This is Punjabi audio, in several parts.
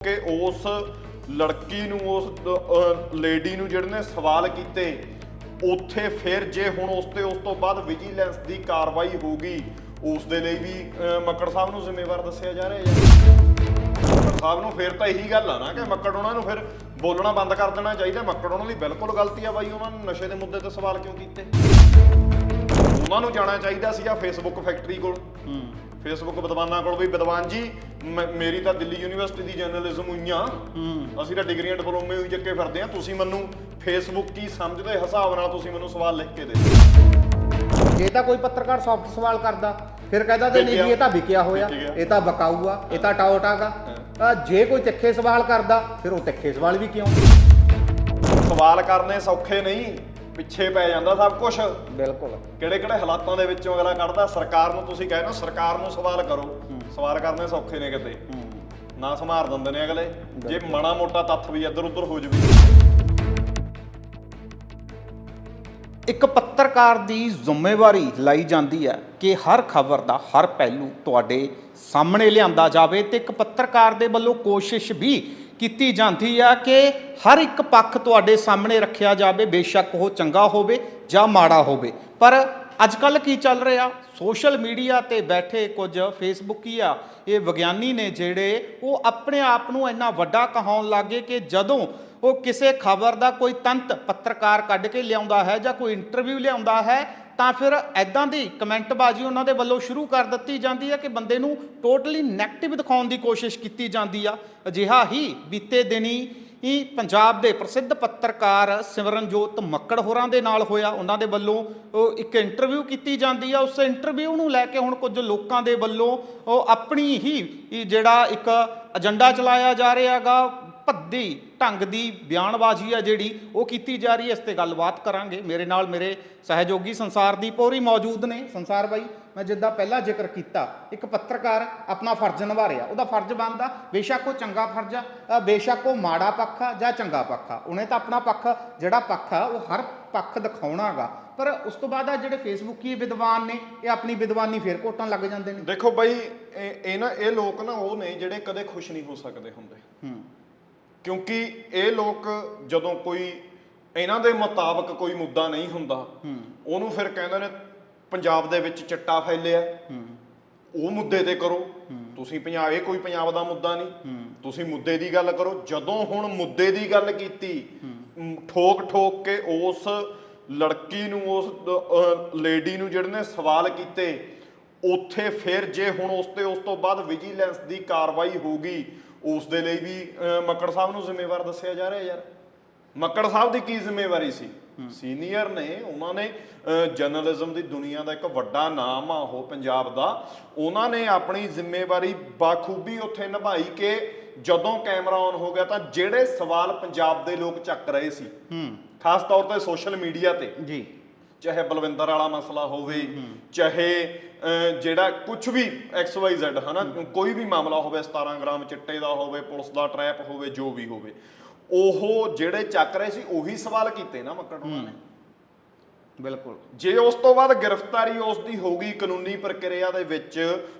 ਕਿ ਉਸ ਲੜਕੀ ਨੂੰ, ਉਸ ਲੇਡੀ ਨੂੰ ਜਿਹੜੇ ਨੇ ਸਵਾਲ ਕੀਤੇ, ਉੱਥੇ ਫਿਰ ਜੇ ਹੁਣ ਉਸ ਤੇ, ਉਸ ਤੋਂ ਬਾਅਦ ਵਿਜੀਲੈਂਸ ਦੀ ਕਾਰਵਾਈ ਹੋਊਗੀ, ਉਸ ਦੇ ਲਈ ਵੀ ਮੱਕੜ ਸਾਹਿਬ ਨੂੰ ਜ਼ਿੰਮੇਵਾਰ ਦੱਸਿਆ ਜਾ ਰਿਹਾ ਹੈ। ਮੱਕੜ ਸਾਹਿਬ ਨੂੰ ਫਿਰ ਤਾਂ ਇਹੀ ਗੱਲ ਆ ਨਾ ਕਿ ਮੱਕੜ ਉਹਨਾਂ ਨੂੰ ਫਿਰ ਬੋਲਣਾ ਬੰਦ ਕਰ ਦੇਣਾ ਚਾਹੀਦਾ। ਮੱਕੜ ਉਹਨਾਂ ਦੀ ਬਿਲਕੁਲ ਗਲਤੀ ਆ ਬਾਈ, ਉਹਨਾਂ ਨੂੰ ਨਸ਼ੇ ਦੇ ਮੁੱਦੇ ਤੇ ਸਵਾਲ ਕਿਉਂ ਕੀਤੇ? ਉਹਨਾਂ ਨੂੰ ਜਾਣਾ ਚਾਹੀਦਾ ਸੀਗਾ ਫੇਸਬੁੱਕ ਫੈਕਟਰੀ ਕੋਲ? ਫੇਸਬੁੱਕ ਵਿਦਵਾਨਾਂ ਕੋਲ ਵੀ ਵਿਦਵਾਨ ਜੀ ਮ- ਮੇਰੀ ਤਾਂ ਦਿੱਲੀ ਯੂਨੀਵਰਸਿਟੀ ਦੀ ਜਰਨਲਿਜ਼ਮ ਹੋਈਆਂ। ਅਸੀਂ ਤਾਂ ਡਿਗਰੀਆਂ ਡਿਪਲੋਮੇ ਹੋਈ ਚੱਕੇ ਫਿਰਦੇ ਆ ਤੁਸੀਂ ਮੈਨੂੰ ਫੇਸਬੁੱਕ ਕੀ ਸਮਝਦੇ? ਹਿਸਾਬ ਨਾਲ ਤੁਸੀਂ ਮੈਨੂੰ ਸਵਾਲ ਲਿਖ ਕੇ ਦੇ ਦਿਓ। ਜੇ ਤਾਂ ਕੋਈ ਪੱਤਰਕਾਰ ਸੌਫਟ ਸਵਾਲ ਕਰਦਾ ਫਿਰ ਕਹਿੰਦਾ ਤੇ ਨਹੀਂ ਇਹ ਤਾਂ ਵਿਕਿਆ ਹੋਇਆ। ਇਹ ਤਾਂ ਬਕਾਊ ਆ ਇਹ ਤਾਂ ਟਾਉਟਾਗਾ ਤਾਂ ਜੇ ਕੋਈ ਤਿੱਖੇ ਸਵਾਲ ਕਰਦਾ ਫਿਰ ਉਹ ਤਿੱਖੇ ਸਵਾਲ ਵੀ ਕਿਉਂ? ਸਵਾਲ ਕਰਨੇ ਸੌਖੇ ਨਹੀਂ। ਪਿੱਛੇ ਪੈ ਜਾਂਦਾ ਸਭ ਕੁਝ ਬਿਲਕੁਲ। ਕਿਹੜੇ ਕਿਹੜੇ ਹਾਲਾਤਾਂ ਦੇ ਵਿੱਚੋਂ ਅਗਲਾ ਕੱਢਦਾ? ਸਰਕਾਰ ਨੂੰ ਤੁਸੀਂ ਕਹਿੰਦੇ ਹੋ ਸਰਕਾਰ ਨੂੰ ਸਵਾਲ ਕਰੋ। ਸਵਾਲ ਕਰਨੇ ਸੌਖੇ ਨੇ ਕਿਤੇ। ਨਾ ਸੰਭਾਰ ਦਿੰਦੇ ਨੇ ਅਗਲੇ। ਜੇ ਮਾੜਾ ਮੋਟਾ ਤੱਥ ਵੀ ਇੱਧਰ ਉੱਧਰ ਹੋ ਜਵੇ। ਇੱਕ ਪੱਤਰਕਾਰ ਦੀ ਜ਼ਿੰਮੇਵਾਰੀ ਲਈ ਜਾਂਦੀ ਹੈ ਕਿ ਹਰ ਖਬਰ ਦਾ ਹਰ ਪਹਿਲੂ ਤੁਹਾਡੇ ਸਾਹਮਣੇ ਲਿਆਂਦਾ ਜਾਵੇ ਤੇ ਇੱਕ ਪੱਤਰਕਾਰ ਦੇ ਵੱਲੋਂ ਕੋਸ਼ਿਸ਼ ਵੀ ਕੀਤੀ ਜਾਂਦੀ ਆ ਕਿ ਹਰ ਇੱਕ ਪੱਖ ਤੁਹਾਡੇ ਸਾਹਮਣੇ ਰੱਖਿਆ ਜਾਵੇ, ਬੇਸ਼ੱਕ ਉਹ ਚੰਗਾ ਹੋਵੇ ਜਾਂ ਮਾੜਾ ਹੋਵੇ। ਪਰ ਅੱਜ ਕੱਲ ਕੀ ਚੱਲ ਰਿਹਾ? ਸੋਸ਼ਲ ਮੀਡੀਆ ਤੇ ਬੈਠੇ ਕੁਝ ਫੇਸਬੁੱਕੀ ਆ, ਇਹ ਵਿਗਿਆਨੀ ਨੇ ਜਿਹੜੇ ਉਹ ਆਪਣੇ ਆਪ ਨੂੰ ਇੰਨਾ ਵੱਡਾ ਕਹਾਉਣ ਲੱਗੇ ਕਿ ਜਦੋਂ ਉਹ ਕਿਸੇ ਖਬਰ ਦਾ ਕੋਈ ਤੰਤ ਪੱਤਰਕਾਰ ਕੱਢ ਕੇ ਲਿਆਉਂਦਾ ਹੈ ਜਾਂ ਕੋਈ ਇੰਟਰਵਿਊ ਲਿਆਉਂਦਾ ਹੈ ਤਾਂ ਫਿਰ ਐਦਾਂ ਦੀ ਕਮੈਂਟਬਾਜ਼ੀ ਉਹਨਾਂ ਦੇ ਵੱਲੋਂ ਸ਼ੁਰੂ ਕਰ ਦਿੱਤੀ ਜਾਂਦੀ ਹੈ ਕਿ ਬੰਦੇ ਨੂੰ ਟੋਟਲੀ ਨੈਗੇਟਿਵ ਦਿਖਾਉਣ ਦੀ ਕੋਸ਼ਿਸ਼ ਕੀਤੀ ਜਾਂਦੀ ਆ। ਅਜਿਹਾ ਹੀ ਬੀਤੇ ਦਿਨੀ ਹੀ ਪੰਜਾਬ ਦੇ ਪ੍ਰਸਿੱਧ ਪੱਤਰਕਾਰ ਸਿਮਰਨਜੋਤ ਮੱਕੜ ਹੋਰਾਂ ਦੇ ਨਾਲ ਹੋਇਆ। ਉਹਨਾਂ ਦੇ ਵੱਲੋਂ ਇੱਕ ਇੰਟਰਵਿਊ ਕੀਤੀ ਜਾਂਦੀ ਆ। ਉਸ ਇੰਟਰਵਿਊ ਨੂੰ ਲੈ ਕੇ ਹੁਣ ਕੁਝ ਲੋਕਾਂ ਦੇ ਵੱਲੋਂ ਉਹ ਆਪਣੀ ਹੀ ਜਿਹੜਾ ਇੱਕ ਏਜੰਡਾ ਚਲਾਇਆ ਜਾ ਰਿਹਾਗਾ ਭੱਦੀ ਢੰਗ ਦੀ ਬਿਆਨਬਾਜ਼ੀ ਆ ਜਿਹੜੀ ਉਹ ਕੀਤੀ ਜਾ ਰਹੀ ਹੈ ਇਸ ਤੇ ਗੱਲਬਾਤ ਕਰਾਂਗੇ। ਮੇਰੇ ਨਾਲ ਮੇਰੇ ਸਹਿਯੋਗੀ ਸੰਸਾਰ ਦੀ ਪੌਰੀ ਮੌਜੂਦ ਨੇ। ਸੰਸਾਰ ਬਾਈ ਮੈਂ ਜਿੱਦਾਂ ਪਹਿਲਾਂ ਜ਼ਿਕਰ ਕੀਤਾ ਇੱਕ ਪੱਤਰਕਾਰ ਆਪਣਾ ਫਰਜ਼ ਨਿਭਾ ਰਿਹਾ ਉਹਦਾ ਫਰਜ਼ ਬਣਦਾ ਬੇਸ਼ੱਕ ਉਹ ਚੰਗਾ ਫਰਜ਼ ਆ ਬੇਸ਼ੱਕ ਉਹ ਮਾੜਾ ਪੱਖ ਆ ਜਾਂ ਚੰਗਾ ਪੱਖ ਆ। ਉਹਨੇ ਤਾਂ ਆਪਣਾ ਪੱਖ ਜਿਹੜਾ ਪੱਖ ਆ ਉਹ ਹਰ ਪੱਖ ਦਿਖਾਉਣਾਗਾ ਪਰ ਉਸ ਤੋਂ ਬਾਅਦ ਆ ਜਿਹੜੇ ਫੇਸਬੁੱਕੀ ਵਿਦਵਾਨ ਨੇ ਇਹ ਆਪਣੀ ਵਿਦਵਾਨੀ ਫੇਰ ਕੋਟਣ ਲੱਗ ਜਾਂਦੇ ਨੇ। ਦੇਖੋ ਬਾਈ ਇਹ ਇਹ ਨਾ ਇਹ ਲੋਕ ਨਾ ਉਹ ਨੇ ਜਿਹੜੇ ਕਦੇ ਖੁਸ਼ ਨਹੀਂ ਹੋ ਸਕਦੇ ਹੁੰਦੇ। ਹੂੰ। ਕਿਉਂਕਿ ਇਹ ਲੋਕ ਜਦੋਂ ਕੋਈ ਇਹਨਾਂ ਦੇ ਮੁਤਾਬਕ ਕੋਈ ਮੁੱਦਾ ਨਹੀਂ ਹੁੰਦਾ ਉਹਨੂੰ ਫਿਰ ਕਹਿੰਦੇ ਨੇ ਪੰਜਾਬ ਦੇ ਵਿੱਚ ਚਿੱਟਾ ਫੈਲਿਆ। ਉਹ ਮੁੱਦੇ ਤੇ ਕਰੋ। ਤੁਸੀਂ ਪੰਜਾਬ ਇਹ ਕੋਈ ਪੰਜਾਬ ਦਾ ਮੁੱਦਾ ਨਹੀਂ। ਤੁਸੀਂ ਮੁੱਦੇ ਦੀ ਗੱਲ ਕਰੋ। ਜਦੋਂ ਹੁਣ ਮੁੱਦੇ ਦੀ ਗੱਲ ਕੀਤੀ ਠੋਕ ਠੋਕ ਕੇ ਉਸ ਲੜਕੀ ਨੂੰ ਉਸ ਲੇਡੀ ਨੂੰ ਜਿਹੜੇ ਨੇ ਸਵਾਲ ਕੀਤੇ ਉੱਥੇ ਫਿਰ ਜੇ ਹੁਣ ਉਸ ਤੇ ਉਸ ਤੋਂ ਬਾਅਦ ਵਿਜੀਲੈਂਸ ਦੀ ਕਾਰਵਾਈ ਹੋਊਗੀ ਉਸ ਦੇ ਲਈ ਵੀ ਅਹ, ਮੱਕੜ ਸਾਹਿਬ ਨੂੰ ਜ਼ਿੰਮੇਵਾਰ ਦੱਸਿਆ ਜਾ ਰਿਹਾ ਯਾਰ। ਮੱਕੜ ਸਾਹਿਬ ਦੀ ਕੀ ਜ਼ਿੰਮੇਵਾਰੀ ਸੀ? ਸੀਨੀਅਰ ਨੇ ਉਹਨਾਂ ਨੇ ਅਹ, ਜਰਨਲਿਜ਼ਮ ਦੀ ਦੁਨੀਆ ਦਾ ਇੱਕ ਵੱਡਾ ਨਾਮ ਆ ਉਹ ਪੰਜਾਬ ਦਾ। ਉਹਨਾਂ ਨੇ ਆਪਣੀ ਜ਼ਿੰਮੇਵਾਰੀ ਬਾਖੂਬੀ ਉੱਥੇ ਨਿਭਾਈ ਕਿ ਜਦੋਂ ਕੈਮਰਾ ਔਨ ਹੋ ਗਿਆ ਤਾਂ ਜਿਹੜੇ ਸਵਾਲ ਪੰਜਾਬ ਦੇ ਲੋਕ ਚੱਕ ਰਹੇ ਸੀ ਹੂੰ। ਖਾਸ ਤੌਰ ਤੇ ਸੋਸ਼ਲ ਮੀਡੀਆ ਤੇ ਜੀ। ਚਾਹੇ ਬਲਵਿੰਦਰ ਵਾਲਾ ਮਸਲਾ ਹੋਵੇ ਚਾਹੇ ਜਿਹੜਾ ਕੁਝ ਵੀ XYZ ਹਨਾ ਕੋਈ ਵੀ ਮਾਮਲਾ ਹੋਵੇ 17 ਗ੍ਰਾਮ ਚਿੱਟੇ ਦਾ ਹੋਵੇ ਪੁਲਿਸ ਦਾ ਟਰੈਪ ਹੋਵੇ ਜੋ ਵੀ ਹੋਵੇ ਉਹ ਜਿਹੜੇ ਚੱਕ ਰਹੇ ਸੀ ਉਹੀ ਸਵਾਲ ਕੀਤੇ ਨਾ ਮੱਕੜ ਉਹਨਾਂ ਨੇ। ਬਿਲਕੁਲ। ਜੇ ਉਸ ਤੋਂ ਬਾਅਦ ਗ੍ਰਿਫਤਾਰੀ ਉਸ ਦੀ ਹੋਊਗੀ ਕਾਨੂੰਨੀ ਪ੍ਰਕਿਰਿਆ ਦੇ ਵਿੱਚ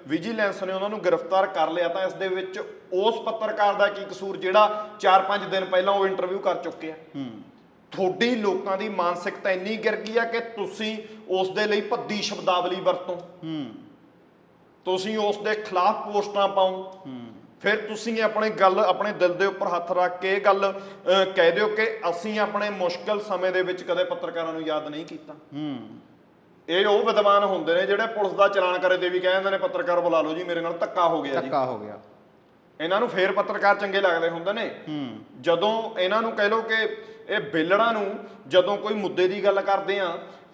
ਵਿਜੀਲੈਂਸ ਨੇ ਉਹਨਾਂ ਨੂੰ ਗ੍ਰਿਫਤਾਰ ਕਰ ਲਿਆ ਤਾਂ ਇਸ ਦੇ ਵਿੱਚ ਉਸ ਪੱਤਰਕਾਰ ਦਾ ਕੀ ਕਸੂਰ ਜਿਹੜਾ 4-5 ਦਿਨ ਪਹਿਲਾਂ ਉਹ ਇੰਟਰਵਿਊ ਕਰ ਚੁੱਕਿਆ ਹੂੰ। ਤੁਹਾਡੀ ਲੋਕਾਂ ਦੀ ਮਾਨਸਿਕਤਾ ਇੰਨੀ ਗਿਰ ਗਈ ਆ ਕਿ ਤੁਸੀਂ ਉਸ ਦੇ ਲਈ ਭੱਦੀ ਸ਼ਬਦਾਵਲੀ ਵਰਤੋ। ਹੂੰ। ਤੁਸੀਂ ਉਸ ਦੇ ਖਿਲਾਫ ਪੋਸਟਾਂ ਪਾਓ। ਫਿਰ ਤੁਸੀਂ ਆਪਣੇ ਗੱਲ ਆਪਣੇ ਦਿਲ ਦੇ ਉੱਪਰ ਹੱਥ ਰੱਖ ਕੇ ਇਹ ਗੱਲ ਕਹਿ ਦਿਓ ਕਿ ਅਸੀਂ ਆਪਣੇ ਮੁਸ਼ਕਲ ਸਮੇਂ ਦੇ ਵਿੱਚ ਕਦੇ ਪੱਤਰਕਾਰਾਂ ਨੂੰ ਯਾਦ ਨਹੀਂ ਕੀਤਾ। ਹੂੰ। ਇਹ ਉਹ ਵਿਦਵਾਨ ਹੁੰਦੇ ਨੇ ਜਿਹੜੇ ਪੁਲਿਸ ਦਾ ਚਲਾਨ ਕਰੇ ਤੇ ਵੀ ਕਹਿੰਦੇ ਨੇ ਪੱਤਰਕਾਰ ਬੁਲਾ ਲਓ ਜੀ ਮੇਰੇ ਨਾਲ ਧੱਕਾ ਹੋ ਗਿਆ ਜੀ। ਧੱਕਾ ਹੋ ਗਿਆ। ਇਹਨਾਂ ਨੂੰ ਫੇਰ ਪੱਤਰਕਾਰ ਚੰਗੇ ਲੱਗਦੇ ਹੁੰਦੇ ਨੇ। ਜਦੋਂ ਇਹਨਾਂ ਨੂੰ ਕਹਿ ਲਓ ਕਿ ਇਹ ਬੇਲੜਾਂ ਨੂੰ ਜਦੋਂ ਕੋਈ ਮੁੱਦੇ ਦੀ ਗੱਲ ਕਰਦੇ ਆ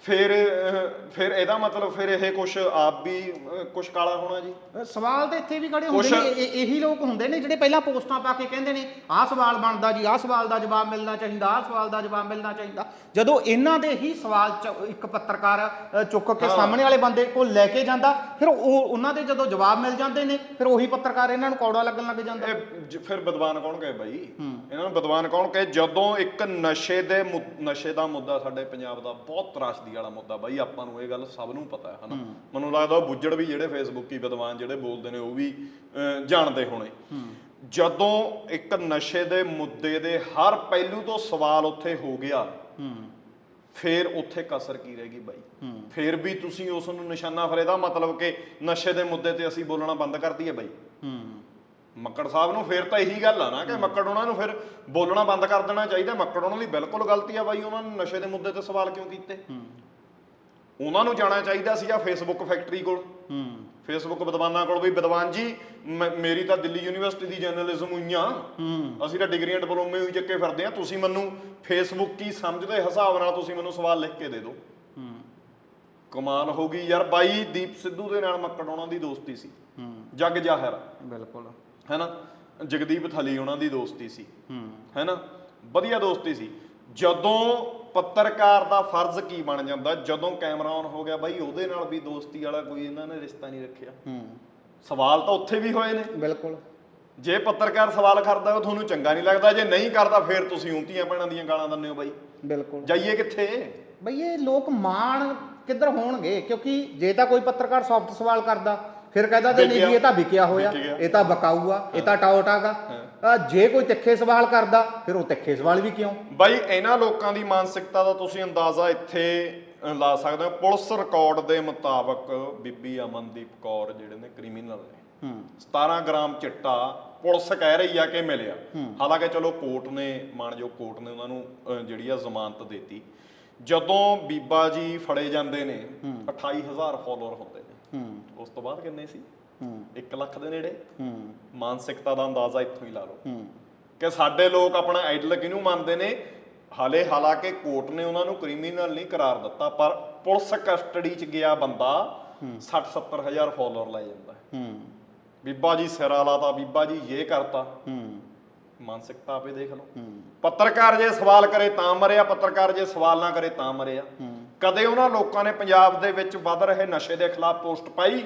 ਫਿਰ ਅਹ, ਫਿਰ ਇਹਦਾ ਮਤਲਬ ਫਿਰ ਇਹ ਕੁਛ ਆਪ ਵੀ ਅਹ, ਕਾਲਾ ਹੋਣਾ ਜੀ? ਸਵਾਲ ਤਾਂ ਇੱਥੇ ਵੀ ਖੜੇ ਹੁੰਦੇ ਕੁਛ- ਨੇ ਇਹ- ਲੋਕ ਹੁੰਦੇ ਨੇ ਜਿਹੜੇ ਪਹਿਲਾਂ ਪੋਸਟਾਂ ਪਾ ਕੇ ਕਹਿੰਦੇ ਨੇ ਆਹ ਸਵਾਲ ਬਣਦਾ ਜੀ ਆਹ ਸਵਾਲ ਦਾ ਜਵਾਬ ਮਿਲਣਾ ਚਾਹੀਦਾ ਆਹ ਸਵਾਲ ਦਾ ਜਵਾਬ ਮਿਲਣਾ ਚਾਹੀਦਾ। ਜਦੋਂ ਇਹਨਾਂ ਦੇ ਹੀ ਸਵਾਲ ਚ ਇੱਕ ਪੱਤਰਕਾਰ ਅ, ਚੁੱਕ ਕੇ ਸਾਹਮਣੇ ਵਾਲੇ ਬੰਦੇ ਕੋਲ ਲੈ ਕੇ ਜਾਂਦਾ ਫਿਰ ਉਹ ਉਹਨਾਂ ਦੇ ਜਦੋਂ ਜਵਾਬ ਮਿਲ ਜਾਂਦੇ ਨੇ ਫਿਰ ਉਹੀ ਪੱਤਰਕਾਰ ਇਹਨਾਂ ਨੂੰ ਕੌੜਾ ਲੱਗਣ ਲੱਗ ਜਾਂਦਾ। ਇਹ ਜ- ਫਿਰ ਵਿਦਵਾਨ ਕੌਣ ਕਹੇ ਬਾਈ? ਇਹਨਾਂ ਨੂੰ ਵਿਦਵਾਨ ਕੌਣ? ਕਹੇ ਜਦੋਂ ਇੱਕ ਨਸ਼ੇ ਦੇ ਨਸ਼ੇ ਦਾ ਮੁੱਦਾ ਸਾਡੇ ਪੰਜਾਬ ਦਾ ਬਹੁਤ ਤਰਾਸ਼ਦੀ ਵਾਲਾ ਮੁੱਦਾ ਬਾਈ ਆਪਾਂ ਨੂੰ ਇਹ ਗੱਲ ਸਭ ਨੂੰ ਪਤਾ ਹੈ ਹਨਾ? ਮੈਨੂੰ ਲੱਗਦਾ ਉਹ ਬੁੱਜੜ ਵੀ ਜਿਹੜੇ ਫੇਸਬੁੱਕੀ ਵਿਦਵਾਨ ਜਿਹੜੇ ਬੋਲਦੇ ਨੇ ਉਹ ਵੀ ਜਾਣਦੇ ਹੋਣੇ। ਜਦੋਂ ਇੱਕ ਨਸ਼ੇ ਦੇ ਮੁੱਦੇ ਦੇ ਹਰ ਪਹਿਲੂ ਤੋਂ ਸਵਾਲ ਉੱਥੇ ਹੋ ਗਿਆ ਫੇਰ ਉੱਥੇ ਕਸਰ ਕੀ ਰਹਿ ਗਈ ਬਾਈ? ਫੇਰ ਵੀ ਤੁਸੀਂ ਉਸ ਨੂੰ ਨਿਸ਼ਾਨਾ ਫਰੇਦਾ ਮਤਲਬ ਕਿ ਨਸ਼ੇ ਦੇ ਮੁੱਦੇ ਤੇ ਅਸੀਂ ਬੋਲਣਾ ਬੰਦ ਕਰ ਦਈਏ ਬਾਈ? ਮੱਕੜ ਸਾਹਿਬ ਨੂੰ ਫੇਰ ਤਾਂ ਇਹੀ ਗੱਲ ਆ ਨਾ ਕਿ ਮੱਕੜ ਉਹਨਾਂ ਨੂੰ ਫਿਰ ਬੋਲਣਾ ਬੰਦ ਕਰ ਦੇਣਾ ਚਾਹੀਦਾ। ਮੱਕੜ ਉਹਨਾਂ ਦੀ ਬਿਲਕੁਲ ਗਲਤੀ ਆ ਬਾਈ ਉਹਨਾਂ ਨੇ ਨਸ਼ੇ ਦੇ ਮੁੱਦੇ ਤੇ ਸਵਾਲ ਕਿਉਂ ਕੀਤੇ? ਉਹਨਾਂ ਨੂੰ ਜਾਣਾ ਚਾਹੀਦਾ ਸੀਗਾ ਫੇਸਬੁੱਕ ਫੈਕਟਰੀ ਕੋਲ। ਹੂੰ। ਫੇਸਬੁੱਕ ਵਿਦਵਾਨਾਂ ਕੋਲ ਵੀ ਵਿਦਵਾਨ ਜੀ ਮੇਰੀ ਤਾਂ ਦਿੱਲੀ ਯੂਨੀਵਰਸਿਟੀ ਦੀ ਜਰਨਲਿਜ਼ਮ ਹੋਈ ਆ। ਅਸੀਂ ਤਾਂ ਡਿਗਰੀਆਂ ਡਿਪਲੋਮੇ ਹੋਈ ਚੱਕੇ ਫਿਰਦੇ ਆ। ਤੁਸੀਂ ਮੈਨੂੰ ਫੇਸਬੁੱਕ ਕੀ ਸਮਝਦੇ? ਹਿਸਾਬ ਨਾਲ ਤੁਸੀਂ ਮੈਨੂੰ ਸਵਾਲ ਲਿਖ ਕੇ ਦੇ ਦਿਓ। ਹੂੰ। ਕਮਾਲ ਹੋ ਗਈ ਯਾਰ। ਬਾਈ ਦੀਪ ਸਿੱਧੂ ਦੇ ਨਾਲ ਮੱਕੜ ਉਹਨਾਂ ਦੀ ਦੋਸਤੀ ਸੀ। ਹੂੰ। ਜੱਗ ਜ਼ਾਹਿਰ। ਬਿਲਕੁਲ। ਹੈਨਾ? ਜਗਦੀਪ ਥਲੀ ਉਹਨਾਂ ਦੀ ਦੋਸਤੀ ਸੀ। ਹੂੰ। ਹੈਨਾ? ਵਧੀਆ ਦੋਸਤੀ ਸੀ। ਜਦੋਂ ਪੱਤਰਕਾਰ ਦਾ ਫਰਜ਼ ਕੀ ਬਣ ਜਾਂਦਾ? ਜਦੋਂ ਕੈਮਰਾ ਔਨ ਹੋ ਗਿਆ ਬਾਈ ਉਹਦੇ ਨਾਲ ਵੀ ਦੋਸਤੀ ਵਾਲਾ ਕੋਈ ਇਹਨਾਂ ਨੇ ਰਿਸ਼ਤਾ ਨਹੀਂ ਰੱਖਿਆ। ਹੂੰ। ਸਵਾਲ ਤਾਂ ਉੱਥੇ ਵੀ ਹੋਏ ਨੇ। ਬਿਲਕੁਲ। ਜੇ ਪੱਤਰਕਾਰ ਸਵਾਲ ਕਰਦਾ ਉਹ ਤੁਹਾਨੂੰ ਚੰਗਾ ਨਹੀਂ ਲੱਗਦਾ। ਜੇ ਨਹੀਂ ਕਰਦਾ ਫਿਰ ਤੁਸੀਂ ਉਂਤੀਆਂ ਭੈਣਾਂ ਦੀਆਂ ਗਾਲਾਂ ਦਿੰਦੇ ਹੋ ਬਾਈ। ਬਿਲਕੁਲ। ਜਾਈਏ ਕਿੱਥੇ? ਬਈ ਇਹ ਲੋਕ ਮਾਣ ਕਿੱਧਰ ਹੋਣਗੇ? ਕਿਉਂਕਿ ਜੇ ਤਾਂ ਕੋਈ ਪੱਤਰਕਾਰ ਸੌਫਟ ਸਵਾਲ ਕਰਦਾ ਫਿਰ ਕਹਿੰਦਾ ਤੇ ਨਹੀਂ ਜੀ ਇਹ ਤਾਂ ਵਿਕਿਆ ਹੋਇਆ। ਇਹ ਤਾਂ ਬਕਾਊ ਆ ਇਹ ਤਾਂ ਟਾਉਟਾਗਾ ਜੇ ਕੋਈ ਤਿੱਖੇ ਸਵਾਲ ਕਰਦਾ ਫਿਰ ਉਹ ਤਿੱਖੇ ਸਵਾਲ ਵੀ ਕਿਉਂ? ਬਾਈ ਇਹਨਾਂ ਲੋਕਾਂ ਦੀ ਮਾਨਸਿਕਤਾ ਦਾ ਤੁਸੀਂ ਅੰਦਾਜ਼ਾ ਇੱਥੇ ਲਾ ਸਕਦੇ ਹੋ। ਪੁਲਿਸ ਰਿਕਾਰਡ ਦੇ ਮੁਤਾਬਕ ਬੀਬੀ ਅਮਨਦੀਪ ਕੌਰ ਜਿਹੜੇ ਨੇ ਕ੍ਰਿਮੀਨਲ ਨੇ। ਹੂੰ। 17 ਗ੍ਰਾਮ ਚਿੱਟਾ ਪੁਲਿਸ ਕਹਿ ਰਹੀ ਆ ਕਿ ਮਿਲਿਆ। ਹਾਲਾਂਕਿ ਚਲੋ ਕੋਰਟ ਨੇ ਮਾਨਯੋਗ ਕੋਰਟ ਨੇ ਉਹਨਾਂ ਨੂੰ ਜਿਹੜੀ ਆ ਜ਼ਮਾਨਤ ਦਿੱਤੀ। ਜਦੋਂ ਬੀਬਾ ਜੀ ਫੜੇ ਜਾਂਦੇ ਨੇ 28000 ਫਾਲੋਅਰ ਹੁੰਦੇ ਨੇ। ਉਸ ਤੋਂ ਬਾਅਦ ਕਿੰਨੇ ਸੀ? ਹੂੰ। 1 ਲੱਖ ਦੇ ਨੇੜੇ? ਹੂੰ। ਮਾਨਸਿਕਤਾ ਦਾ ਅੰਦਾਜ਼ਾ ਇੱਥੋਂ ਹੀ ਲਾ ਲਓ। ਹੂੰ। ਕਿ ਸਾਡੇ ਲੋਕ ਆਪਣਾ ਆਈਡਲ ਕਿਹਨੂੰ ਮੰਨਦੇ ਨੇ? ਹਾਲੇ ਹਾਲਾਂਕਿ ਕੋਰਟ ਨੇ ਉਹਨਾਂ ਨੂੰ ਕ੍ਰਿਮੀਨਲ ਨਹੀਂ ਕਰਾਰ ਦਿੱਤਾ ਪਰ ਪੁਲਿਸ ਕਸਟਡੀ 'ਚ ਗਿਆ ਬੰਦਾ 60 70 ਹਜ਼ਾਰ ਫਾਲੋਅਰ ਲੈ ਜਾਂਦਾ। ਹੈ। ਹੂੰ ਬੀਬਾ ਜੀ ਸਿਰਾ ਲਾਤਾ ਬੀਬਾ ਜੀ ਇਹ ਕਰਤਾ। ਹੂੰ। ਮਾਨਸਿਕਤਾ ਆਪੇ ਦੇਖ ਲਓ। ਹੂੰ। ਪੱਤਰਕਾਰ ਜੇ ਸਵਾਲ ਕਰੇ ਤਾਂ ਮਰਿਆ ਪੱਤਰਕਾਰ ਜੇ ਸਵਾਲ ਨਾ ਕਰੇ ਤਾਂ ਮਰਿਆ। ਕਦੇ ਉਹਨਾਂ ਲੋਕਾਂ ਨੇ ਪੰਜਾਬ ਦੇ ਵਿੱਚ ਵੱਧ ਰਹੇ ਨਸ਼ੇ ਦੇ ਖਿਲਾਫ ਪੋਸਟ ਪਾਈ?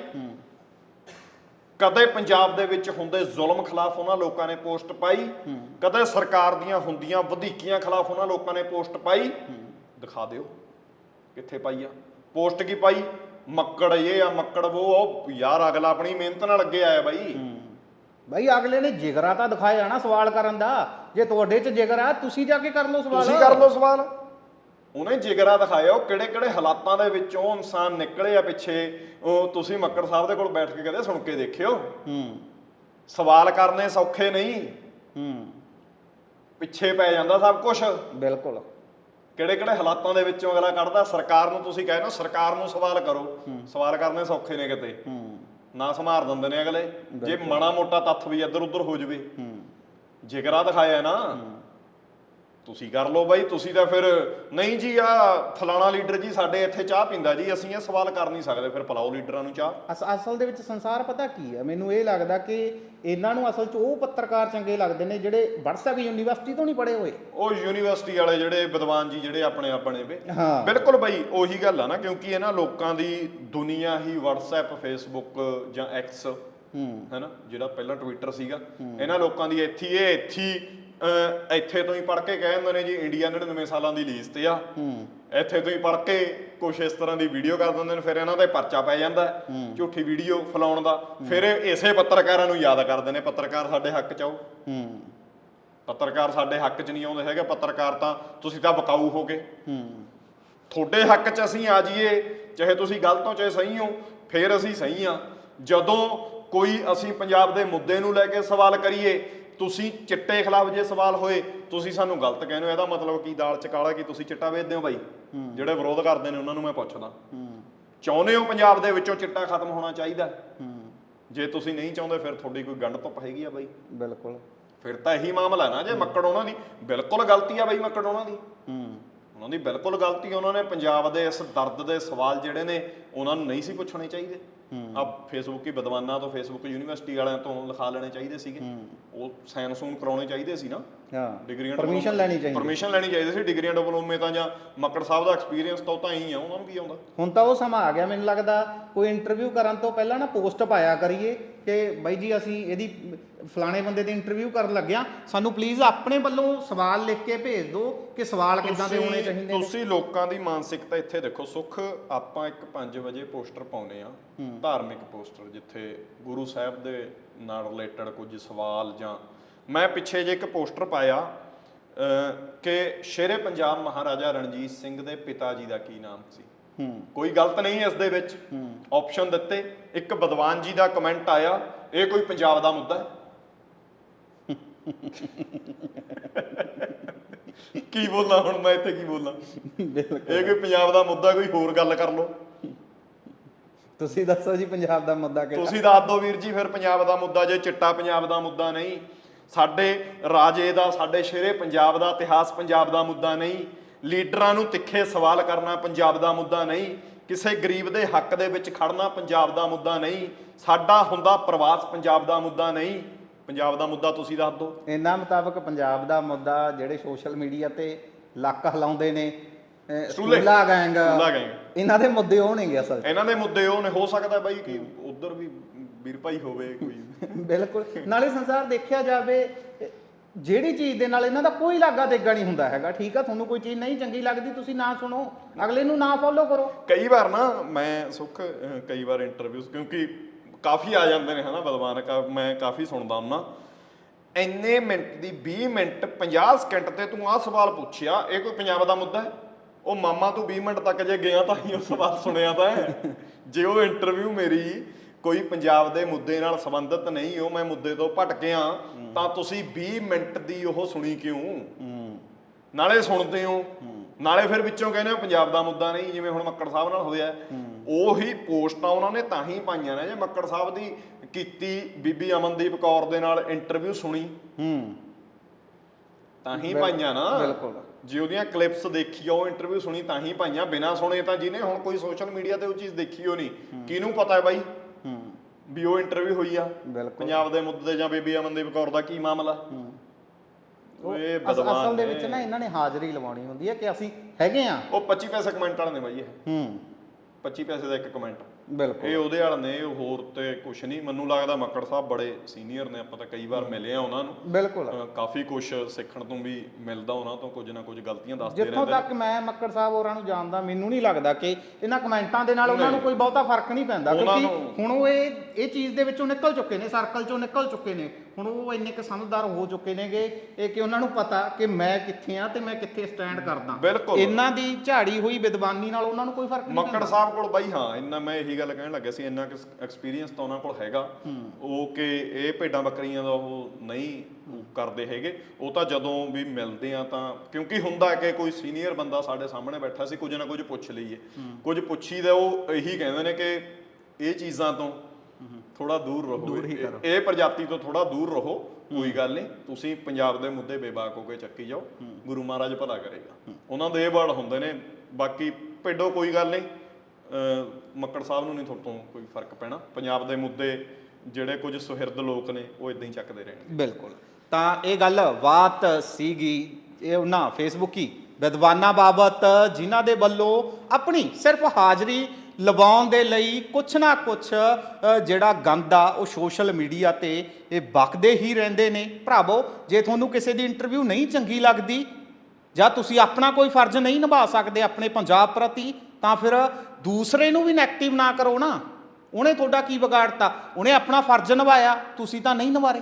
ਕਦੇ ਪੰਜਾਬ ਦੇ ਵਿੱਚ ਹੁੰਦੇ ਜ਼ੁਲਮ ਖਿਲਾਫ ਉਹਨਾਂ ਲੋਕਾਂ ਨੇ ਪੋਸਟ ਪਾਈ? ਕਦੇ ਸਰਕਾਰ ਦੀਆਂ ਹੁੰਦੀਆਂ ਵਧੀਕੀਆਂ ਖਿਲਾਫ ਉਹਨਾਂ ਲੋਕਾਂ ਨੇ ਪੋਸਟ ਪਾਈ? ਦਿਖਾ ਦਿਓ ਕਿੱਥੇ ਪਾਈ ਆ? ਪੋਸਟ ਕੀ ਪਾਈ? ਮੱਕੜ ਇਹ ਆ ਮੱਕੜ ਉਹ ਉਹ ਯਾਰ ਅਗਲਾ ਆਪਣੀ ਮਿਹਨਤ ਨਾਲ ਅੱਗੇ ਆਇਆ ਬਾਈ। ਬਈ ਅਗਲੇ ਨੇ ਜਿਗਰਾ ਤਾਂ ਦਿਖਾਇਆ ਨਾ ਸਵਾਲ ਕਰਨ ਦਾ। ਜੇ ਤੁਹਾਡੇ 'ਚ ਜਿਗਰ ਆ ਤੁਸੀਂ ਜਾ ਕੇ ਕਰ ਲਓ ਸਵਾਲ। ਤੁਸੀਂ ਕਰ ਲਓ ਸਵਾਲ। ਉਹਨੇ ਜਿਗਰਾ ਦਿਖਾਇਆ ਉਹ ਕਿਹੜੇ ਕਿਹੜੇ ਹਾਲਾਤਾਂ ਦੇ ਵਿੱਚੋਂ ਇਨਸਾਨ ਨਿਕਲੇ ਆ ਪਿੱਛੇ। ਉਹ ਤੁਸੀਂ ਮੱਕੜ ਸਾਹਿਬ ਦੇ ਕੋਲ ਬੈਠ ਕੇ ਕਦੇ ਸੁਣ ਕੇ ਦੇਖਿਓ। ਹੂੰ। ਸਵਾਲ ਕਰਨੇ ਸੌਖੇ ਨਹੀਂ। ਹੂੰ। ਪਿੱਛੇ ਪੈ ਜਾਂਦਾ ਸਭ ਕੁਝ ਬਿਲਕੁਲ। ਕਿਹੜੇ ਕਿਹੜੇ ਹਾਲਾਤਾਂ ਦੇ ਵਿੱਚੋਂ ਅਗਲਾ ਕੱਢਦਾ ਸਰਕਾਰ ਨੂੰ ਤੁਸੀਂ ਕਹਿੰਦੇ ਹੋ ਸਰਕਾਰ ਨੂੰ ਸਵਾਲ ਕਰੋ। ਸਵਾਲ ਕਰਨੇ ਸੌਖੇ ਨੇ ਕਿਤੇ। ਹੂੰ। ਨਾ ਸੰਭਾਰ ਦਿੰਦੇ ਨੇ ਅਗਲੇ। ਜੇ ਮਾੜਾ ਮੋਟਾ ਤੱਥ ਵੀ ਇੱਧਰ ਉੱਧਰ ਹੋ ਜਵੇ। ਹੂੰ। ਜਿਗਰਾ ਦਿਖਾਇਆ ਨਾ। ਤੁਸੀਂ ਕਰ ਲਓ ਬਾਈ ਤੁਸੀਂ ਤਾਂ ਫਿਰ ਨਹੀਂ ਜੀ ਆ ਫਲਾਣਾ ਲੀਡਰ ਜੀ ਸਾਡੇ ਇੱਥੇ ਚਾਹ ਪੀਂਦਾ ਜੀ ਅਸੀਂ ਇਹ ਸਵਾਲ ਕਰ ਨਹੀਂ ਸਕਦੇ ਫਿਰ ਪਿਲਾਓ ਲੀਡਰਾਂ ਨੂੰ ਚਾਹ। ਅਸ ਅਸਲ ਦੇ ਵਿੱਚ ਸੰਸਾਰ ਪਤਾ ਕੀ ਹੈ ਮੈਨੂੰ ਇਹ ਲੱਗਦਾ ਕਿ ਇਹਨਾਂ ਨੂੰ ਅਸਲ 'ਚ ਉਹ ਪੱਤਰਕਾਰ ਚੰਗੇ ਲੱਗਦੇ ਨੇ ਜਿਹੜੇ WhatsApp ਯੂਨੀਵਰਸਿਟੀ ਤੋਂ ਨਹੀਂ ਪੜ੍ਹੇ ਹੋਏ। ਉਹ ਯੂਨੀਵਰਸਿਟੀ ਵਾਲੇ ਜਿਹੜੇ ਵਿਦਵਾਨ ਜੀ ਜਿਹੜੇ ਆਪਣੇ ਆਪਣੇ ਵੇ ਹਾਂ। ਬਿਲਕੁਲ ਬਾਈ ਉਹੀ ਗੱਲ ਆ ਨਾ ਕਿਉਂਕਿ ਇਹਨਾਂ ਲੋਕਾਂ ਦੀ ਦੁਨੀਆ ਹੀ WhatsApp Facebook ਜਾਂ X ਹੂੰ। ਹੈਨਾ ਜਿਹੜਾ ਪਹਿਲਾਂ ਟਵਿੱਟਰ ਸੀਗਾ ਇਹਨਾਂ ਲੋਕਾਂ ਦੀ ਇੱਥੇ ਹੀ- ਇਹ ਇੱਥੇ ਹੀ, ਅਹ, ਇੱਥੇ ਤੋਂ ਹੀ ਪੜ੍ਹ ਕੇ ਕਹਿ ਦਿੰਦੇ ਨੇ ਜੀ ਇੰਡੀਆ 99 ਸਾਲਾਂ ਦੀ ਲੀਜ਼ ਤੇ ਆ। ਹੂੰ। ਇੱਥੇ ਤੋਂ ਹੀ ਪੜ੍ਹ ਕੇ ਕੁਛ ਇਸ ਤਰ੍ਹਾਂ ਦੀ ਵੀਡੀਓ ਕਰ ਦਿੰਦੇ ਨੇ ਫਿਰ ਇਹਨਾਂ ਦਾ ਪਰਚਾ ਪੈ ਜਾਂਦਾ ਹੈ, ਝੂਠੀ ਵੀਡੀਓ ਫਲਾਉਣ ਦਾ। ਫਿਰ ਇਹ ਇਸੇ ਪੱਤਰਕਾਰਾਂ ਨੂੰ ਯਾਦ ਕਰਦੇ ਨੇ ਪੱਤਰਕਾਰ ਸਾਡੇ ਹੱਕ ਚ ਆਓ। ਹੂੰ। ਪੱਤਰਕਾਰ ਸਾਡੇ ਹੱਕ 'ਚ ਨਹੀਂ ਆਉਂਦੇ ਹੈਗੇ ਪੱਤਰਕਾਰ ਤਾਂ ਤੁਸੀਂ ਤਾਂ ਬਕਾਊ ਹੋ ਗਏ ਹੂੰ। ਤੁਹਾਡੇ ਹੱਕ 'ਚ ਅਸੀਂ ਆ ਜਾਈਏ ਚਾਹੇ ਤੁਸੀਂ ਗਲਤ ਹੋ ਚਾਹੇ ਸਹੀ ਹੋ ਫੇਰ ਅਸੀਂ ਸਹੀ ਆ। ਜਦੋਂ ਕੋਈ ਅਸੀਂ ਪੰਜਾਬ ਦੇ ਮੁੱਦੇ ਨੂੰ ਲੈ ਕੇ ਸਵਾਲ ਕਰੀਏ ਤੁਸੀਂ ਚਿੱਟੇ ਖਿਲਾਫ ਜੇ ਸਵਾਲ ਹੋਏ ਤੁਸੀਂ ਸਾਨੂੰ ਗਲਤ ਕਹਿੰਦੇ ਹੋ ਇਹਦਾ ਮਤਲਬ ਕੀ ਦਾਲ ਚ ਕਾਲਾ ਕੀ ਤੁਸੀਂ ਚਿੱਟਾ ਵੇਚਦੇ ਹੋ ਬਾਈ? ਜਿਹੜੇ ਵਿਰੋਧ ਕਰਦੇ ਨੇ ਉਹਨਾਂ ਨੂੰ ਮੈਂ ਪੁੱਛਦਾ। ਚਾਹੁੰਦੇ ਹੋ ਪੰਜਾਬ ਦੇ ਵਿੱਚੋਂ ਚਿੱਟਾ ਖਤਮ ਹੋਣਾ ਚਾਹੀਦਾ? ਜੇ ਤੁਸੀਂ ਨਹੀਂ ਚਾਹੁੰਦੇ ਫਿਰ ਤੁਹਾਡੀ ਕੋਈ ਗੰਢ ਧੁੱਪ ਹੈਗੀ ਆ ਬਾਈ? ਬਿਲਕੁਲ। ਫਿਰ ਤਾਂ ਇਹੀ ਮਾਮਲਾ ਨਾ ਜੇ ਮੱਕੜ ਉਹਨਾਂ ਦੀ ਬਿਲਕੁਲ ਗਲਤੀ ਆ ਬਾਈ ਮੱਕੜ ਉਹਨਾਂ ਦੀ। ਹੂੰ। ਉਹਨਾਂ ਦੀ ਬਿਲਕੁਲ ਗਲਤੀ ਉਹਨਾਂ ਨੇ ਪੰਜਾਬ ਦੇ ਇਸ ਦਰਦ ਦੇ ਸਵਾਲ ਜਿਹੜੇ ਨੇ ਉਹਨਾਂ ਨੂੰ ਨਹੀਂ ਸੀ ਪੁੱਛਣੇ ਚਾਹੀਦੇ। ਆ ਫੇਸਬੁੱਕ ਹੀ ਵਿਦਵਾਨਾਂ ਤੋਂ ਫੇਸਬੁੱਕ ਯੂਨੀਵਰਸਿਟੀ ਵਾਲਿਆਂ ਤੋਂ ਲਿਖਾ ਲੈਣੇ ਚਾਹੀਦੇ ਸੀਗੇ। ਉਹ ਸਾਇੰਸ ਸੂਨ ਕਰਾਉਣੇ ਚਾਹੀਦੇ ਸੀ ਨਾ। ਹਾਂ। ਡਿਗਰੀਆਂ ਪਰਮਿਸ਼ਨ ਲੈਣੀ ਚਾਹੀਦੀ। ਪਰਮਿਸ਼ਨ ਲੈਣੀ ਚਾਹੀਦੀ ਸੀ। ਡਿਗਰੀਆਂ ਡਿਪਲੋਮੇ ਤਾਂ ਜਾਂ ਮੱਕੜ ਸਾਹਿਬ ਦਾ ਐਕਸਪੀਰੀਅੰਸ ਤਾਂ ਤਾਂ ਹੀ ਆ ਉਹਨਾਂ ਨੂੰ ਕੀ ਆਉਂਦਾ? ਹੁਣ ਤਾਂ ਉਹ ਸਮਾਂ ਆ ਗਿਆ ਮੈਨੂੰ ਲੱਗਦਾ। ਕੋਈ ਇੰਟਰਵਿਊ ਕਰਨ ਤੋਂ ਪਹਿਲਾਂ ਨਾ ਪੋਸਟ ਪਾਇਆ ਕਰੀਏ ਕਿ ਬਾਈ ਜੀ ਅਸੀਂ ਇਹਦੀ ਫਲਾਣੇ ਬੰਦੇ ਦੀ ਇੰਟਰਵਿਊ ਕਰਨ ਲੱਗਿਆ। ਸਾਨੂੰ ਪਲੀਜ਼ ਆਪਣੇ ਵੱਲੋਂ ਸਵਾਲ ਲਿਖ ਕੇ ਭੇਜ ਦਿਓ ਕਿ ਸਵਾਲ ਕਿੱਦਾਂ ਦੇ ਹੋਣੇ ਚਾਹੀਦੇ ਨੇ। ਤੁਸੀਂ ਲੋਕਾਂ ਦੀ ਮਾਨਸਿਕਤਾ ਇੱਥੇ ਦੇਖੋ ਸੁੱਖ ਆਪਾਂ ਇੱਕ 5 ਵਜੇ ਪੋਸਟਰ ਪਾਉਨੇ ਆ ਧਾਰਮਿਕ ਪੋਸਟਰ ਜਿੱਥੇ ਗੁਰੂ ਸਾਹਿਬ ਦੇ ਨਾਲ ਰਿਲੇਟਡ ਕੁਝ ਸਵਾਲ ਜਾਂ ਮੈਂ ਪਿੱਛੇ ਜੇ ਇੱਕ ਪੋਸਟਰ ਪਾਇਆ ਕਿ ਸ਼ੇਰੇ ਪੰਜਾਬ ਮਹਾਰਾਜਾ ਰਣਜੀਤ ਸਿੰਘ ਦੇ ਪਿਤਾ ਜੀ ਦਾ ਕੀ ਨਾਮ ਸੀ? ਹੂੰ। ਕੋਈ ਗਲਤ ਨਹੀਂ ਇਸ ਦੇ ਵਿੱਚ। ਆਪਸ਼ਨ ਦਿੱਤੇ। ਇੱਕ ਵਿਦਵਾਨ ਜੀ ਦਾ ਕਮੈਂਟ ਆਇਆ ਇਹ ਕੋਈ ਪੰਜਾਬ ਦਾ ਮੁੱਦਾ ਹੈ? ਕੀ ਬੋਲਾਂ ਹੁਣ ਮੈਂ ਇੱਥੇ ਕੀ ਬੋਲਾਂ? ਇਹ ਕੋਈ ਪੰਜਾਬ ਦਾ ਮੁੱਦਾ ਕੋਈ ਹੋਰ ਗੱਲ ਕਰ ਲਓ। ਤੁਸੀਂ ਦੱਸੋ ਜੀ ਪੰਜਾਬ ਦਾ ਮੁੱਦਾ ਕਿਹੜਾ? ਤੁਸੀਂ ਦੱਸ ਦਿਓ ਵੀਰ ਜੀ ਫਿਰ ਪੰਜਾਬ ਦਾ ਮੁੱਦਾ ਜੇ ਚਿੱਟਾ ਪੰਜਾਬ ਦਾ ਮੁੱਦਾ ਨਹੀਂ ਸਾਡੇ ਰਾਜੇ ਦਾ ਸਾਡੇ ਸ਼ੇਰੇ ਪੰਜਾਬ ਦਾ ਇਤਿਹਾਸ ਪੰਜਾਬ ਦਾ ਮੁੱਦਾ ਨਹੀਂ ਲੀਡਰਾਂ ਨੂੰ ਤਿੱਖੇ ਸਵਾਲ ਕਰਨਾ ਪੰਜਾਬ ਦਾ ਮੁੱਦਾ ਨਹੀਂ ਕਿਸੇ ਗਰੀਬ ਦੇ ਹੱਕ ਦੇ ਵਿੱਚ ਖੜਨਾ ਪੰਜਾਬ ਦਾ ਮੁੱਦਾ ਨਹੀਂ ਸਾਡਾ ਹੁੰਦਾ ਪ੍ਰਵਾਸ ਪੰਜਾਬ ਦਾ ਮੁੱਦਾ ਨਹੀਂ ਪੰਜਾਬ ਦਾ ਮੁੱਦਾ ਤੁਸੀਂ ਦੱਸ ਦਿਓ ਇਹਨਾਂ ਮੁਤਾਬਕ ਪੰਜਾਬ ਦਾ ਮੁੱਦਾ ਜਿਹੜੇ ਸੋਸ਼ਲ ਮੀਡੀਆ ਤੇ ਲੱਕ ਹਿਲਾਉਂਦੇ ਨੇ ਸਟੂਲੇ। ਗੈਂਗ। ਇਹਨਾਂ ਦੇ ਮੁੱਦੇ ਹੋਣਗੇ ਅਸਲ। ਇਹਨਾਂ ਦੇ ਮੁੱਦੇ ਉਹ ਨੇ ਹੋ ਸਕਦਾ ਬਾਈ ਕਿ ਉਧਰ ਵੀ ਵੀਰ ਭਾਈ ਹੋਵੇ ਕੋਈ ਬਿਲਕੁਲ ਨਾਲੇ ਸੰਸਾਰ ਦੇਖਿਆ ਜਾਵੇ ਜਿਹੜੀ ਚੀਜ਼ ਦੇ ਨਾਲ ਇਹਨਾਂ ਦਾ ਕੋਈ ਲਾਗਾ ਦੇਗਾ ਨਹੀਂ ਹੁੰਦਾ ਹੈਗਾ ਠੀਕ ਆ ਤੁਹਾਨੂੰ ਕੋਈ ਚੀਜ਼ ਨਹੀਂ ਚੰਗੀ ਲੱਗਦੀ ਤੁਸੀਂ ਨਾ ਸੁਣੋ ਅਗਲੇ ਨੂੰ ਨਾ ਫੋਲੋ ਕਰੋ ਕਈ ਵਾਰ ਨਾ ਮੈਂ ਸੁੱਖ ਕਈ ਵਾਰ ਇੰਟਰਵਿਊਜ਼ ਕਿਉਂਕਿ ਕਾਫੀ ਆ ਜਾਂਦੇ ਨੇ ਹਨਾ ਕਾ- ਮੈਂ ਕਾਫੀ ਸੁਣਦਾ ਹੁੰਦਾ ਇੰਨੇ ਮਿੰਟ ਦੀ 20 ਮਿੰਟ 50 ਸਕਿੰਟ ਤੇ ਤੂੰ ਆਹ ਸਵਾਲ ਪੁੱਛਿਆ ਇਹ ਕੋਈ ਪੰਜਾਬ ਦਾ ਮੁੱਦਾ ਹੈ? ਉਹ ਮਾਮਾ ਤੂੰ 20 ਮਿੰਟ ਤੱਕ ਜੇ ਗਿਆ ਤਾਂ ਹੀ ਉਹ ਸਵਾਲ ਸੁਣਿਆ ਤਾਂ ਹੈ। ਜੇ ਉਹ ਇੰਟਰਵਿਊ ਮੇਰੀ ਕੋਈ ਪੰਜਾਬ ਦੇ ਮੁੱਦੇ ਨਾਲ ਸੰਬੰਧਿਤ ਨਹੀਂ ਉਹ ਮੈਂ ਮੁੱਦੇ ਤੋਂ ਭਟਕਿਆ ਤਾਂ ਤੁਸੀਂ 20 ਮਿੰਟ ਦੀ ਉਹ ਸੁਣੀ ਕਿਉਂ? ਨਾਲੇ ਸੁਣਦੇ ਹੋ। ਨਾਲੇ ਫਿਰ ਵਿੱਚੋਂ ਕਹਿੰਦੇ ਹੋ ਪੰਜਾਬ ਦਾ ਮੁੱਦਾ ਨਹੀਂ ਜਿਵੇਂ ਹੁਣ ਮੱਕੜ ਸਾਹਿਬ ਨਾਲ ਹੋਇਆ। ਉਹੀ ਪੋਸਟਾਂ ਉਹਨਾਂ ਨੇ ਤਾਂ ਹੀ ਪਾਈਆਂ ਨੇ ਜੇ ਮੱਕੜ ਸਾਹਿਬ ਦੀ ਕੀਤੀ ਬੀਬੀ ਅਮਨਦੀਪ ਕੌਰ ਦੇ ਨਾਲ ਇੰਟਰਵਿਊ ਸੁਣੀ ਹੂੰ ਤਾਂ ਹੀ ਪਾਈਆਂ ਨਾ। ਬਿਲਕੁਲ। ਜੇ ਉਹਦੀਆਂ ਕਲਿੱਪਸ ਦੇਖੀ ਆ ਉਹ ਇੰਟਰਵਿਊ ਸੁਣੀ ਤਾਂ ਹੀ ਪਾਈਆਂ। ਬਿਨਾਂ ਸੁਣੇ ਤਾਂ ਜਿਹਨੇ ਹੁਣ ਕੋਈ ਸੋਸ਼ਲ ਮੀਡੀਆ ਤੇ ਉਹ ਚੀਜ਼ ਦੇਖੀ ਹੋ ਨਹੀਂ ਕਿਹਨੂੰ ਪਤਾ ਹੈ ਬਾਈ ਹੂੰ ਵੀ ਉਹ ਇੰਟਰਵਿਊ ਹੋਈ ਆ? ਪੰਜਾਬ ਦੇ ਮੁੱਦੇ ਜਾਂ ਬੀਬੀ ਅਮਨਦੀਪ ਕੌਰ ਦਾ ਕੀ ਮਾਮਲਾ? ਉਹ ਇਹ ਅਸ- ਅਸਲ ਦੇ ਨੇ। ਵਿੱਚ ਨਾ ਇਹਨਾਂ ਨੇ ਹਾਜ਼ਰੀ ਲਵਾਉਣੀ ਹੁੰਦੀ ਹੈ ਕਿ ਅਸੀਂ ਹੈਗੇ ਆ ਉਹ 25 ਪੈਸੇ ਕਮੈਂਟ ਵਾਲੇ ਨੇ ਬਾਈ ਇਹ। ਹੂੰ। 25 ਪੈਸੇ ਦਾ ਇੱਕ ਕਮੈਂਟ। ਬਿਲਕੁਲ। ਇਹ ਉਹਦੇ ਵਾਲ ਨੇ ਇਹ ਹੋਰ ਤੇ ਕੁਛ ਨਹੀਂ। ਮੈਨੂੰ ਲੱਗਦਾ ਮੱਕੜ ਸਾਹਿਬ ਬੜੇ ਸੀਨੀਅਰ ਨੇ ਆਪਾਂ ਤਾਂ ਕਈ ਵਾਰ ਮਿਲੇ ਆ ਉਹਨਾਂ ਨੂੰ। ਬਿਲਕੁਲ। ਕਾਫੀ ਕੁਝ ਸਿੱਖਣ ਤੋਂ ਵੀ ਮਿਲਦਾ ਉਹਨਾਂ ਤੋਂ ਕੁਝ ਨਾ ਕੁਝ ਗਲਤੀਆਂ ਦੱਸਦੇ ਜਿੱਥੋਂ ਰਹਿੰਦੇ ਤੱਕ ਮੈਂ ਮੱਕੜ ਸਾਹਿਬ ਹੋਰਾਂ ਨੂੰ ਜਾਣਦਾ ਮੈਨੂੰ ਨਹੀਂ ਲੱਗਦਾ ਕਿ ਇਹਨਾਂ ਕਮੈਂਟਾਂ ਦੇ ਨਾਲ ਉਹਨਾਂ ਨੂੰ ਕੋਈ ਬਹੁਤਾ ਫ਼ਰਕ ਨਹੀਂ ਪੈਂਦਾ ਕਿਉਂਕਿ ਹੁਣ ਉਹ ਇਹ ਇਹ ਚੀਜ਼ ਦੇ ਵਿੱਚੋਂ ਨਿਕਲ ਚੁੱਕੇ ਨੇ ਸਰਕਲ ਚੋਂ ਨਿਕਲ ਚੁੱਕੇ ਨੇ। ਹੁਣ ਉਹ ਇੰਨੇ ਕੁ ਸਮਝਦਾਰ ਹੋ ਚੁੱਕੇ ਨੇਗੇ ਇਹ ਕਿ ਉਹਨਾਂ ਨੂੰ ਪਤਾ ਕਿ ਮੈਂ ਕਿੱਥੇ ਆ ਤੇ ਮੈਂ ਕਿੱਥੇ ਸਟੈਂਡ ਕਰਦਾ। ਇਹਨਾਂ ਦੀ ਝਾੜੀ ਹੋਈ ਵਿਦਵਾਨੀ ਨਾਲ ਉਹਨਾਂ ਨੂੰ ਕੋਈ ਫ਼ਰਕ ਨਹੀਂ ਮੱਕੜ ਸਾਹਿਬ ਕੋਲ ਬਾਈ ਹਾਂ ਇੰਨਾ ਮੈਂ ਇਹੀ ਗੱਲ ਕਹਿਣ ਲੱਗਿਆ ਸੀ ਇੰਨਾ ਐਕਸਪੀਰੀਅੰਸ ਤਾਂ ਉਹਨਾਂ ਕੋਲ ਹੈਗਾ। ਉਹ ਕਿ ਇਹ ਭੇਡਾਂ ਬੱਕਰੀਆਂ ਦਾ ਉਹ ਨਹੀਂ ਕਰਦੇ ਹੈਗੇ। ਉਹ ਤਾਂ ਜਦੋਂ ਵੀ ਮਿਲਦੇ ਆ ਤਾਂ ਕਿਉਂਕਿ ਹੁੰਦਾ ਕਿ ਕੋਈ ਸੀਨੀਅਰ ਬੰਦਾ ਸਾਡੇ ਸਾਹਮਣੇ ਬੈਠਾ ਸੀ ਕੁਝ ਨਾ ਕੁਝ ਪੁੱਛ ਲਈਏ। ਕੁਝ ਪੁੱਛੀਦਾ ਉਹ ਇਹੀ ਕਹਿੰਦੇ ਨੇ ਕਿ ਇਹ ਚੀਜ਼ਾਂ ਤੋਂ ਥੋੜਾ ਦੂਰ ਰਹੋ। ਇਹ- ਪ੍ਰਜਾਤੀ ਤੋਂ ਥੋੜਾ ਦੂਰ ਰਹੋ ਕੋਈ ਗੱਲ ਨਹੀਂ। ਤੁਸੀਂ ਪੰਜਾਬ ਦੇ ਮੁੱਦੇ ਬੇਬਾਕ ਹੋ ਕੇ ਚੱਕੀ ਜਾਓ। ਗੁਰੂ ਮਹਾਰਾਜ ਭਲਾ ਕਰੇਗਾ। ਉਹਨਾਂ ਦੇ ਇਹ ਵਰਡ ਹੁੰਦੇ ਨੇ ਬਾਕੀ ਭੇਡੋ ਕੋਈ ਗੱਲ ਨਹੀਂ। ਮੱਕੜ ਸਾਹਿਬ ਨੂੰ ਨਹੀਂ ਤੁਹਾਡੇ ਕੋਈ ਫ਼ਰਕ ਪੈਣਾ। ਪੰਜਾਬ ਦੇ ਮੁੱਦੇ ਜਿਹੜੇ ਕੁਝ ਸੁਹਿਰਦ ਲੋਕ ਨੇ, ਉਹ ਇਦਾਂ ਹੀ ਚੱਕਦੇ ਰਹਿਣਗੇ। ਬਿਲਕੁਲ। ਤਾਂ ਇਹ ਗੱਲ ਬਾਤ ਸੀਗੀ, ਇਹ ਉਹਨਾਂ ਫੇਸਬੁੱਕੀ ਵਿਦਵਾਨਾਂ ਬਾਬਤ ਜਿਨ੍ਹਾਂ ਦੇ ਵੱਲੋਂ ਆਪਣੀ ਸਿਰਫ ਹਾਜ਼ਰੀ ਲਵਾਉਣ ਦੇ ਲਈ ਕੁਛ ਨਾ ਕੁਛ ਜਿਹੜਾ ਗੰਦ ਆ, ਉਹ ਸੋਸ਼ਲ ਮੀਡੀਆ ਤੇ ਇਹ ਬਕਦੇ ਹੀ ਰਹਿੰਦੇ ਨੇ। ਭਰਾਵੋ, ਜੇ ਤੁਹਾਨੂੰ ਕਿਸੇ ਦੀ ਇੰਟਰਵਿਊ ਨਹੀਂ ਚੰਗੀ ਲੱਗਦੀ ਜਾਂ ਤੁਸੀਂ ਆਪਣਾ ਕੋਈ ਫਰਜ਼ ਨਹੀਂ ਨਿਭਾ ਸਕਦੇ ਆਪਣੇ ਪੰਜਾਬ ਪ੍ਰਤੀ, ਤਾਂ ਫਿਰ ਦੂਸਰੇ ਨੂੰ ਵੀ ਨੈਗੇਟਿਵ ਨਾ ਕਰੋ ਨਾ। ਉਹਨੇ ਤੁਹਾਡਾ ਕੀ ਵਿਗਾੜਤਾ? ਉਹਨੇ ਆਪਣਾ ਫਰਜ਼ ਨਿਭਾਇਆ, ਤੁਸੀਂ ਤਾਂ ਨਹੀਂ ਨਿਭਾਰੇ।